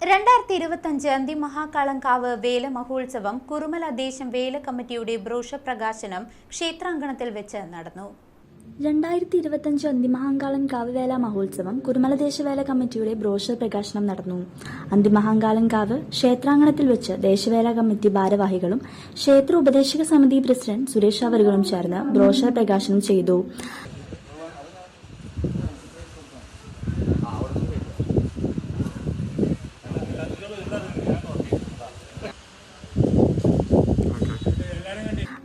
രണ്ടായിരത്തി ഇരുപത്തഞ്ച് അന്തിമഹാകാളങ്കാവ് വേല മഹോത്സവം കുറുമല ദേശം വേല കമ്മിറ്റിയുടെ ബ്രോഷർ പ്രകാശനം ക്ഷേത്രാങ്കണത്തിൽ വെച്ച് നടന്നു. രണ്ടായിരത്തി ഇരുപത്തഞ്ച് അന്തിമഹാങ്കാളൻ കാവുവേല മഹോത്സവം കുരുമല ദേശവേല കമ്മിറ്റിയുടെ ബ്രോഷർ പ്രകാശനം നടന്നു. അന്തിമഹാങ്കാളൻ കാവ് ക്ഷേത്രാങ്കണത്തിൽ വെച്ച് ദേശവേല കമ്മിറ്റി ഭാരവാഹികളും ക്ഷേത്ര ഉപദേശക സമിതി പ്രസിഡന്റ് സുരേഷ് അവറുകളും ചേർന്ന് ബ്രോഷർ പ്രകാശനം ചെയ്തു.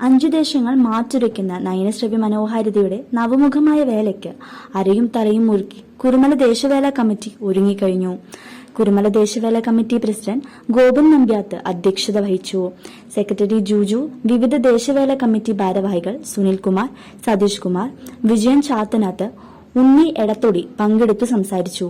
അഞ്ചു ദേശങ്ങൾ മാറ്റുരയ്ക്കുന്ന നയനശ്രവ്യ മനോഹാരിതയുടെ നവമുഖമായ വേലയ്ക്ക് അരയും തറയും മുറുക്കി കുരുമല ദേശവേല കമ്മിറ്റി ഒരുങ്ങിക്കഴിഞ്ഞു. കുരുമല ദേശവേല കമ്മിറ്റി പ്രസിഡന്റ് ഗോപൻ നമ്പ്യാത്ത് അധ്യക്ഷത വഹിച്ചു. സെക്രട്ടറി ജൂജു വിവിധ ദേശവേല കമ്മിറ്റി ഭാരവാഹികൾ സുനിൽകുമാർ സതീഷ് കുമാർ വിജയൻ ചാത്തനാത്ത് ഉണ്ണി എടത്തൊടി പങ്കെടുത്തു സംസാരിച്ചു.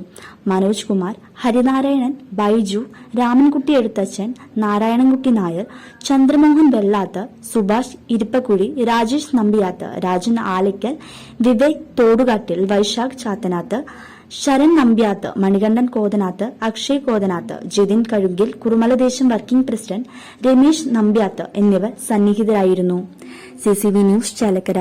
മനോജ് കുമാർ ഹരിനാരായണൻ ബൈജു രാമൻകുട്ടി എഴുത്തച്ഛൻ നാരായണൻകുട്ടി നായർ ചന്ദ്രമോഹൻ വെള്ളാത്ത് സുഭാഷ് ഇരിപ്പക്കുഴി രാജേഷ് നമ്പിയാത്ത് രാജൻ ആലയ്ക്കൽ വിവേക് തോടുകാട്ടിൽ വൈശാഖ് ചാത്തനാത്ത് ശരൺ നമ്പ്യാത്ത് മണികണ്ഠൻ കോതനാത്ത് അക്ഷയ് കോതനാത്ത് ജിതിൻ കഴുകിൽ കുറുമലദേശം വർക്കിംഗ് പ്രസിഡന്റ് രമേശ് നമ്പ്യാത്ത് എന്നിവർ സന്നിഹിതരായിരുന്നു. CCB news Chalakkara.